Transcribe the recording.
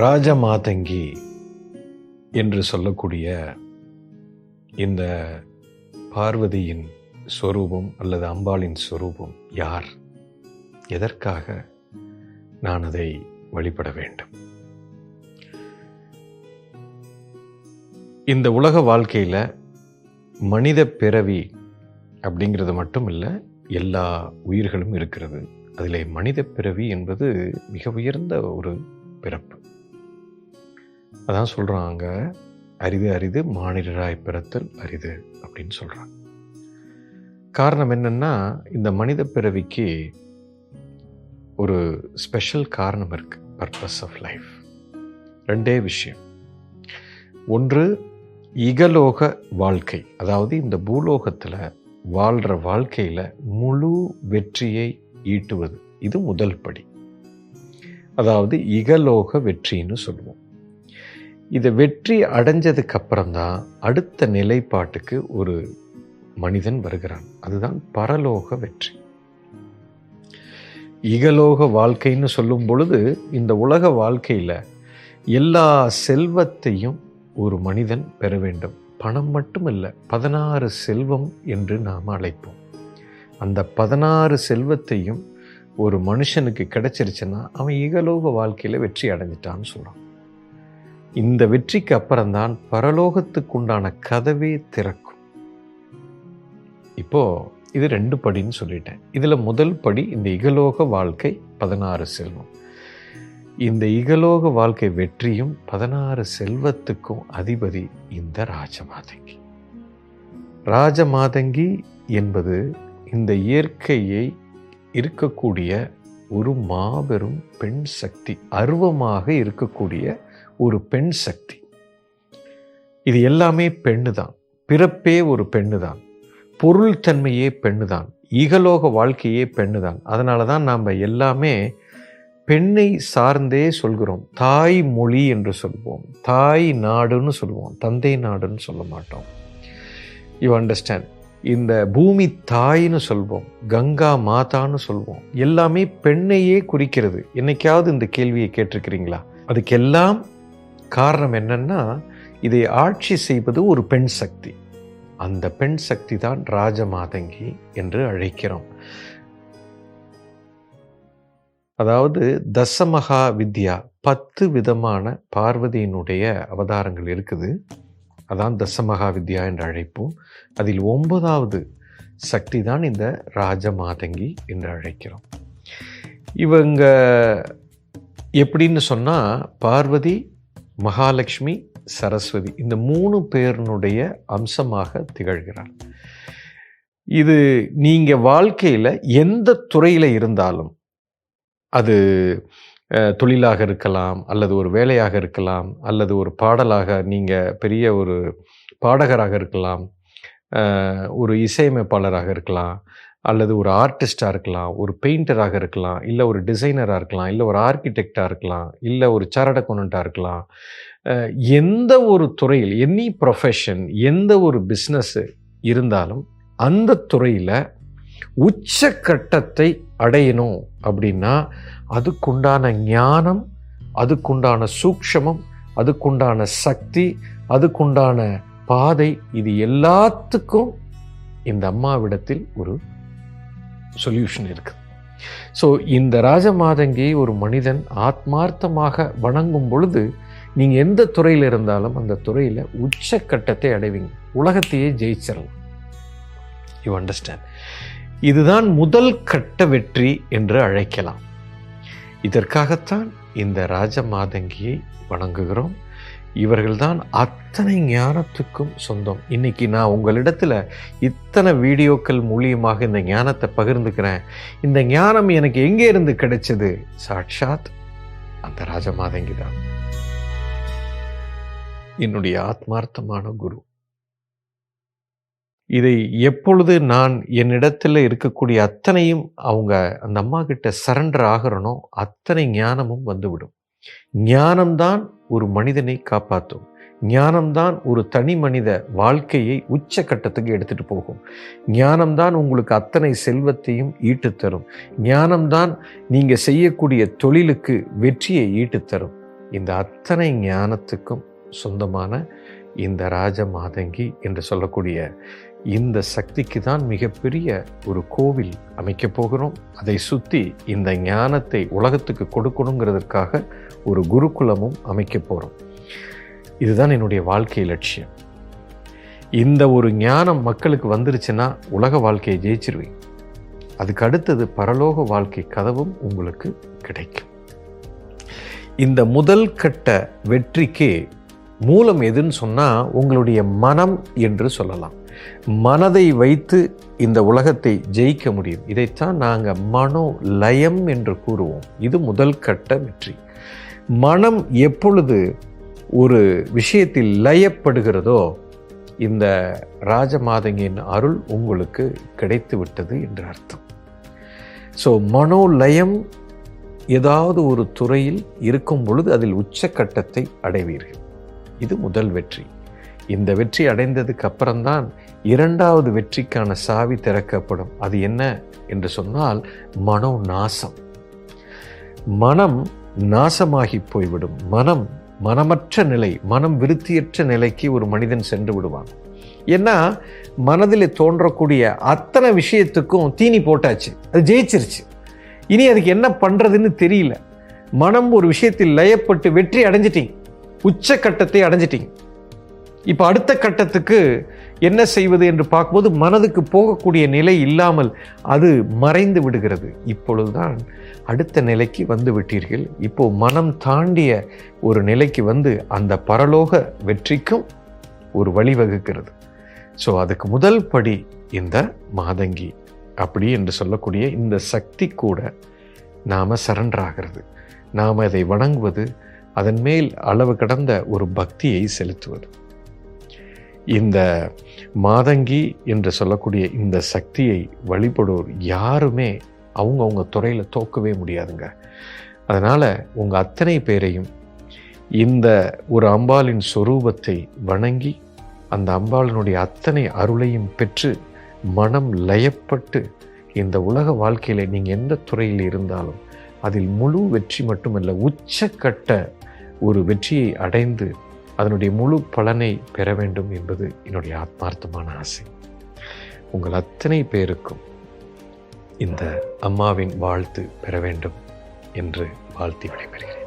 ராஜமாதங்கி என்று சொல்லக்கூடிய இந்த பார்வதியின் ஸ்வரூபம் அல்லது அம்பாளின் ஸ்வரூபம் யார்? எதற்காக நான் அதை வழிபட வேண்டும்? இந்த உலக வாழ்க்கையில் மனித பிறவி அப்படிங்கிறது மட்டும் இல்லை எல்லா உயிர்களும் இருக்கிறது. அதில் மனித பிறவி என்பது மிக உயர்ந்த ஒரு பிறப்பு. அதான் சொல்கிறாங்க அரிது அரிது மானிடராய் பிறத்தல் அரிது அப்படின்னு சொல்கிறாங்க காரணம் என்னென்னா இந்த மனித பிறவிக்கு ஒரு ஸ்பெஷல் காரணம் இருக்குது பர்பஸ் ஆஃப் லைஃப் ரெண்டே விஷயம். ஒன்று இகலோக வாழ்க்கை. அதாவது இந்த பூலோகத்தில் வாழ்கிற வாழ்க்கையில் முழு வெற்றியை ஈட்டுவது. இது முதல் படி. அதாவது இகலோக வெற்றின்னு சொல்லுவோம். இதை வெற்றி அடைஞ்சதுக்கு அப்புறம்தான் அடுத்த நிலைப்பாட்டுக்கு ஒரு மனிதன் வருகிறான். அதுதான் பரலோக வெற்றி. இகலோக வாழ்க்கைன்னு சொல்லும் பொழுது இந்த உலக வாழ்க்கையில் எல்லா செல்வத்தையும் ஒரு மனிதன் பெற வேண்டும். பணம் மட்டும் இல்லை பதினாறு செல்வம் என்று நாம் அழைப்போம். அந்த பதினாறு செல்வத்தையும் ஒரு மனுஷனுக்கு கிடைச்சிருச்சுன்னா அவன் இகலோக வாழ்க்கையில் வெற்றி அடைஞ்சிட்டான்னு சொல்கிறான் இந்த வெற்றிக்கு அப்புறம்தான் பரலோகத்துக்கு உண்டான கதவே திறக்கும். இப்போ இது ரெண்டு படின்னு சொல்லிட்டேன். இதில் முதல் படி இந்த இகலோக வாழ்க்கை பதினாறு செல்வம். இந்த இகலோக வாழ்க்கை வெற்றியும் பதினாறு செல்வத்துக்கும் அதிபதி இந்த ராஜமாதங்கி ராஜமாதங்கி என்பது இந்த இயற்கையை இருக்கக்கூடிய ஒரு மாபெரும் பெண் சக்தி அருவமாக இருக்கக்கூடிய ஒரு பெண் சக்தி. இது எல்லாமே பெண்ணு தான் பிறப்பே ஒரு பெண்ணு தான் பொருள் தன்மையே பெண்ணு தான் ஈகலோக வாழ்க்கையே பெண்ணு தான் அதனால தான் நாம் எல்லாமே பெண்ணை சார்ந்தே சொல்கிறோம். தாய் மொழி என்று சொல்வோம். தாய் நாடுன்னு சொல்லுவோம் தந்தை நாடுன்னு சொல்ல மாட்டோம். யூ அண்டர்ஸ்டாண்ட் இந்த பூமி தாய்னு சொல்வோம். கங்கா மாதான்னு சொல்வோம். எல்லாமே பெண்ணையே குறிக்கிறது. என்னைக்காவது இந்த கேள்வியை கேட்டிருக்கிறீங்களா? அதுக்கெல்லாம் காரணம் என்னன்னா இதை ஆட்சி செய்வது ஒரு பெண் சக்தி. அந்த பெண் சக்தி தான் ராஜமாதங்கி என்று அழைக்கிறோம். அதாவது தசமகா வித்யா பத்து விதமான பார்வதியினுடைய அவதாரங்கள் இருக்குது. அதான் தசமகா வித்யா என்று அழைப்போம் அதில் ஒன்பதாவது சக்தி தான் இந்த ராஜமாதங்கி என்று அழைக்கிறோம். இவங்க எப்படின்னு சொன்னால் பார்வதி மகாலட்சுமி சரஸ்வதி இந்த மூணு பேருனுடைய அம்சமாக திகழ்கிறார். இது நீங்கள் வாழ்க்கையில் எந்த துறையில் இருந்தாலும் அது தொழிலாக இருக்கலாம் அல்லது ஒரு வேலையாக இருக்கலாம் அல்லது ஒரு பாடலாக நீங்கள் பெரிய ஒரு பாடகராக இருக்கலாம் ஒரு இசையமைப்பாளராக இருக்கலாம் அல்லது ஒரு ஆர்டிஸ்டாக இருக்கலாம் ஒரு பெயிண்டராக இருக்கலாம் இல்லை ஒரு டிசைனராக இருக்கலாம் இல்லை ஒரு ஆர்கிடெக்டாக இருக்கலாம் இல்லை ஒரு சார்ட் இருக்கலாம். எந்த ஒரு துறையில் எனி ப்ரொஃபஷன் எந்த ஒரு பிஸ்னஸ்ஸு இருந்தாலும் அந்த துறையில் உச்சக்கட்டத்தை அடையணும் அப்படின்னா அதுக்குண்டான ஞானம் அதுக்குண்டான சூக்ஷமம் அதுக்குண்டான சக்தி அதுக்குண்டான பாதை இது எல்லாத்துக்கும் இந்த அம்மாவிடத்தில் ஒரு சொல்யூஷன் இருக்கு. ஸோ இந்த ராஜமாதங்கி ஒரு மனிதன் ஆத்மார்த்தமாக வணங்கும் பொழுது நீங்கள் எந்த துறையில் இருந்தாலும் அந்த துறையில் உச்சக்கட்டத்தை அடைவீங்க. உலகத்தையே ஜெயிச்சிடலாம். யூ அண்டர்ஸ்டாண்ட் இதுதான் முதல் கட்ட வெற்றி என்று அழைக்கலாம். இதற்காகத்தான் இந்த ராஜமாதங்கியை வணங்குகிறோம். இவர்கள்தான் அத்தனை ஞானத்துக்கும் சொந்தம். இன்னைக்கு நான் உங்களிடத்துல இத்தனை வீடியோக்கள் மூலியமாக இந்த ஞானத்தை பகிர்ந்துக்கிறேன். இந்த ஞானம் எனக்கு எங்கே இருந்து கிடைச்சது? சாட்சாத் அந்த ராஜமாதங்கி தான். என்னுடைய ஆத்மார்த்தமான குரு. இதை எப்பொழுது நான் என்னிடத்தில் இருக்கக்கூடிய அத்தனையும் அவங்க அந்த அம்மா கிட்ட சரண்டர் ஆகிறனோ அத்தனை ஞானமும் வந்துவிடும். ஞானம்தான் ஒரு மனிதனை காப்பாற்றும். ஞானம்தான் ஒரு தனி மனித வாழ்க்கையை உச்ச கட்டத்துக்கு எடுத்துட்டு போகும். ஞானம்தான் உங்களுக்கு அத்தனை செல்வத்தையும் ஈட்டுத்தரும். ஞானம்தான் நீங்கள் செய்யக்கூடிய தொழிலுக்கு வெற்றியை ஈட்டுத்தரும். இந்த அத்தனை ஞானத்துக்கும் சொந்தமான இந்த ராஜ மாதங்கி என்று சொல்லக்கூடிய இந்த சக்திக்கு தான் மிகப்பெரிய ஒரு கோவில் அமைக்க போகிறோம். அதை சுற்றி இந்த ஞானத்தை உலகத்துக்கு கொடுக்கணுங்கிறதுக்காக ஒரு குருகுலமும் அமைக்க போகிறோம் இதுதான் என்னுடைய வாழ்க்கை லட்சியம். இந்த ஒரு ஞானம் மக்களுக்கு வந்துருச்சுன்னா உலக வாழ்க்கையை ஜெயிச்சிருவீங்க அதுக்கு அடுத்தது பரலோக வாழ்க்கை கதவும் உங்களுக்கு கிடைக்கும். இந்த முதல் கட்ட வெற்றிக்கு மூலம் எதுன்னு சொன்னால் உங்களுடைய மனம் என்று சொல்லலாம். மனதை வைத்து இந்த உலகத்தை ஜெயிக்க முடியும். இதைத்தான் நாங்கள் மனோ லயம் என்று கூறுவோம். இது முதல் கட்ட வெற்றி. மனம் எப்பொழுது ஒரு விஷயத்தில் லயப்படுகிறதோ இந்த ராஜமாதங்கியின் அருள் உங்களுக்கு கிடைத்து விட்டது என்று அர்த்தம். ஸோ மனோலயம் ஏதாவது ஒரு துறையில் இருக்கும் பொழுது அதில் உச்சக்கட்டத்தை அடைவீர்கள். இது முதல் வெற்றி. இந்த வெற்றி அடைந்ததுக்கு அப்புறம்தான் இரண்டாவது வெற்றிக்கான சாவி திறக்கப்படும். அது என்ன என்று சொன்னால் மனோ நாசம் மனம் நாசமாகி போய்விடும். மனம் மனமற்ற நிலை மனம் விருத்தியற்ற நிலைக்கு ஒரு மனிதன் சென்று விடுவான். ஏன்னா மனதில் தோன்றக்கூடிய அத்தனை விஷயத்துக்கும் தீனி போட்டாச்சு. அது ஜெயிச்சிருச்சு. இனி அதுக்கு என்ன பண்ணுறதுன்னு தெரியல. மனம் ஒரு விஷயத்தில் லயப்பட்டு வெற்றி அடைஞ்சிட்டிங்க. உச்ச கட்டத்தை அடைஞ்சிட்டிங்க. இப்போ அடுத்த கட்டத்துக்கு என்ன செய்வது என்று பார்க்கும்போது மனதுக்கு போகக்கூடிய நிலை இல்லாமல் அது மறைந்து விடுகிறது. இப்பொழுதுதான் அடுத்த நிலைக்கு வந்து விட்டீர்கள். இப்போ மனம் தாண்டிய ஒரு நிலைக்கு வந்து அந்த பரலோக வெற்றிக்கும் ஒரு வழிவகுக்கிறது ஸோ அதுக்கு முதல் படி இந்த மாதங்கி அப்படி என்று சொல்லக்கூடிய இந்த சக்தி கூட நாம் சரண்டர் ஆகிறது. நாம் அதை வணங்குவது அதன் மேல் அளவு கடந்த ஒரு பக்தியை செலுத்துவது. இந்த மாதங்கி என்று சொல்லக்கூடிய இந்த சக்தியை வழிபடுவோர் யாருமே அவங்கவுங்க துறையில் தோக்கவே முடியாதுங்க. அதனால் உங்கள் அத்தனை பேரையும் இந்த ஒரு அம்பாளின் சொரூபத்தை வணங்கி அந்த அம்பாளினுடைய அத்தனை அருளையும் பெற்று மனம் லயப்பட்டு இந்த உலக வாழ்க்கையில் நீங்கள் எந்த துறையில் இருந்தாலும் அதில் முழு வெற்றி மட்டுமல்ல உச்சக்கட்ட ஒரு வெற்றியை அடைந்து அதனுடைய முழு பலனை பெற வேண்டும் என்பது என்னுடைய ஆத்மார்த்தமான ஆசை. உங்கள் அத்தனை பேருக்கும் இந்த அம்மாவின் வாழ்த்து பெற வேண்டும் என்று வாழ்த்தி விடைபெறுகிறேன்.